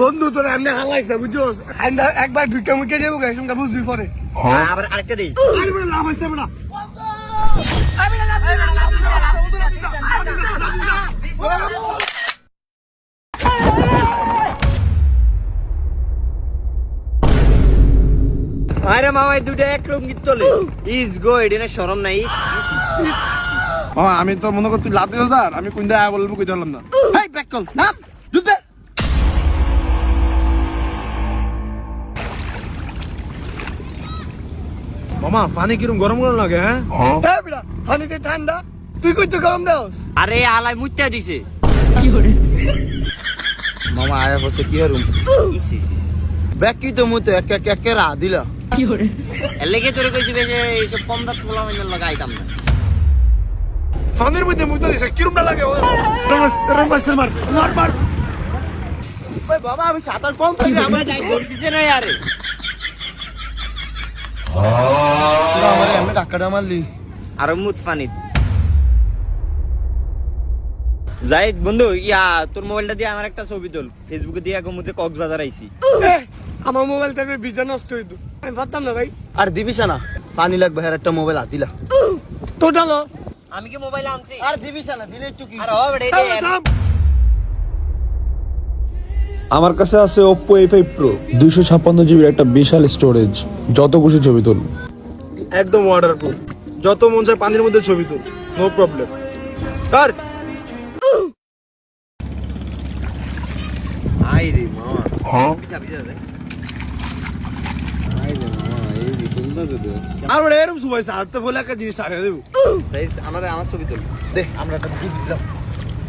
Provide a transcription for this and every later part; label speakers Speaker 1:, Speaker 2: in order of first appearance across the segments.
Speaker 1: বন্ধু তোর এমনি হালাইছে বুঝছোস? একবার ঢুকে মুখে যাব গাইস তোমরা বুঝবি পরে।
Speaker 2: আবার আরেকটা দিই।
Speaker 1: আরে বড় লাভ হইছে বড়
Speaker 2: আরে মামা এই দুটো এক রকম গীত তোলে। ইস গো এটা শরম নাই।
Speaker 3: মামা আমি তো মনে কর তুই লাভ দিও আমি কোন জায়গায় বলব কই ধরলাম না। হেই ব্যাক কল নাম জুতে মামা পানি কিরম গরম গরম লাগে হ্যাঁ?
Speaker 1: এ পানিতে ঠান্ডা? তুই কই তো গরম দাওস?
Speaker 2: আরে আলাই মুত্যা দিছে।
Speaker 3: মামা আয়া বসে কি হারুম
Speaker 2: ইস ইস ইস।
Speaker 3: কি তো মুতে এক এক এক রা দিলা।
Speaker 2: এর লেগে তোরে কইছি বেশি এইসব কম দাঁত পোলা মানে লাগাইতাম না।
Speaker 3: পানির মধ্যে মুতে দিছে কিরম না লাগে রমাস রমাস মার মার মার।
Speaker 2: ওই বাবা আমি সাঁতার কম পারি আমরা যাই বলতিছে না আরে।
Speaker 3: আমার এমনি মারলি
Speaker 2: আর মুত পানি যাই বন্ধু ইয়া তোর মোবাইলটা দিয়ে আমার একটা ছবি তোল। ফেসবুকে দিয়ে এখন মধ্যে কক্সবাজার আইছি।
Speaker 1: এ, আমার মোবাইল থেকে বিজা নষ্ট হইতো আমি পারতাম না ভাই।
Speaker 3: আর দিবিস না পানি লাগবে হ্যাঁ একটা মোবাইল
Speaker 1: তো ডালো
Speaker 2: আমি কি মোবাইল আনছি?
Speaker 3: আর দিবিস না দিলে একটু কি?
Speaker 2: আর হবে
Speaker 4: আমার কাছে আছে ওপ্পো এ ফাইভ প্রো দুইশো ছাপ্পান্ন জিবির একটা বিশাল স্টোরেজ যত খুশি ছবি তুল।
Speaker 3: একদম ওয়াটারপ্রুফ যত মন চায় পানির মধ্যে ছবি তুল। নো প্রবলেম স্যার
Speaker 2: আই রে মামা। হ্যাঁ? আই রে। মামা এই যদিও
Speaker 3: আর এরকম সুবাই তো বলে একটা জিনিস ছাড়িয়ে দেবো।
Speaker 2: আমার আমার ছবি তোল।
Speaker 3: দে আমরা একটা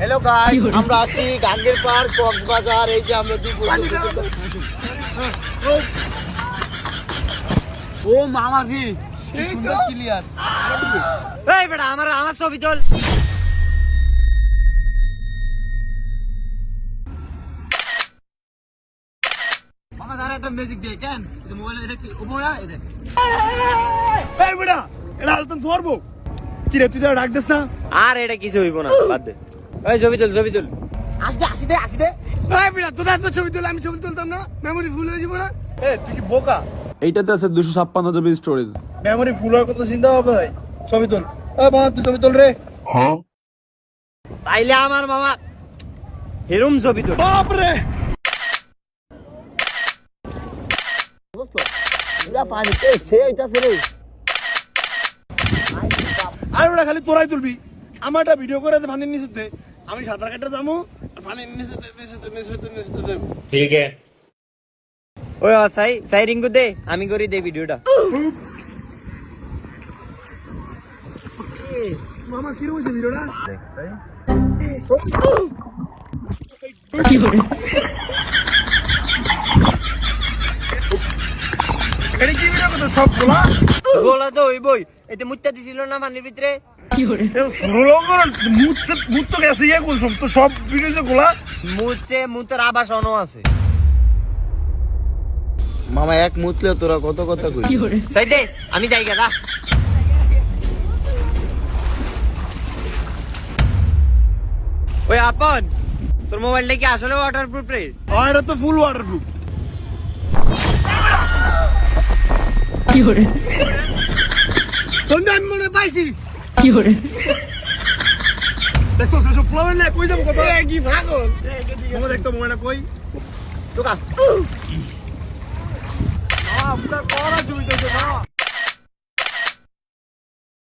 Speaker 3: হ্যালো গাইস আমরা আছি গাঙ্গের পাড় কক্সবাজার। এই যে আমরা দুই ও মামা কি? কি সুন্দর ক্লিয়ার
Speaker 2: এই বেটা আমার আমার ছবি তোল।
Speaker 3: মামা দাঁড়া একটা ম্যাজিক দিয়ে কেন? মোবাইল এটা কি? এই
Speaker 1: এটা আলতন ধরবো
Speaker 3: কি রে তুই তো ডাক দিস না?
Speaker 2: আর এটা কিছু হইব না বাদ দে। এই ছবি তোল ছবি তোল।
Speaker 3: আসতে আসি দে আসি দে।
Speaker 1: তোরা তো ছবি তুলে আমি ছবি তুলতাম না। মেমোরি ফুল হয়ে যাব না।
Speaker 3: এ তুই কি বোকা?
Speaker 4: এইটাতে আছে দুশো ছাপ্পান্ন জিবি স্টোরেজ
Speaker 3: মেমোরি ফুল হওয়ার কথা চিন্তা হবে ভাই ছবি তোল। এ তুই ছবি তোল রে।
Speaker 2: তাইলে আমার মামা হেরুম ছবি তোল।
Speaker 3: পুরা পানিতে সে হইতাছে রে। আর ওটা খালি তোরাই তুলবি। আমারটা ভিডিও করে পানির নিচেতে। আমি সাঁতার কাটতে যাব পানির নিচেতে নিচেতে নিচেতে নিচেতে। যাব
Speaker 2: ওই সাই সাই রিঙ্গু দে আমি করি দে ভিডিওটা।
Speaker 3: মামা কি রয়েছে ভিডিওটা
Speaker 2: গোলা তো ওই বই এতে মুত্তা দিছিল না মানির ভিতরে?
Speaker 1: গেছে ইয়ে করছ তো সব ভিডিও গোলা
Speaker 2: মুচ্ছে মুতের আবাস অন আছে।
Speaker 3: মামা এক মুতলে তোরা কত কথা কই
Speaker 2: আমি যাই গা ওই আপন তোর মোবাইলটা কি আসলে ওয়াটারপ্রুফ রে?
Speaker 3: আর এটা তো ফুল ওয়াটারপ্রুফ
Speaker 1: বন্ধু আমি মনে হয় করে? দেখছ সেসব ফ্লোরে নাই কই যাব কত কি পাগল?
Speaker 3: তোমরা দেখতো মোবাইলটা কই।
Speaker 2: ঢোকা।
Speaker 1: আপনার করা ছবি তো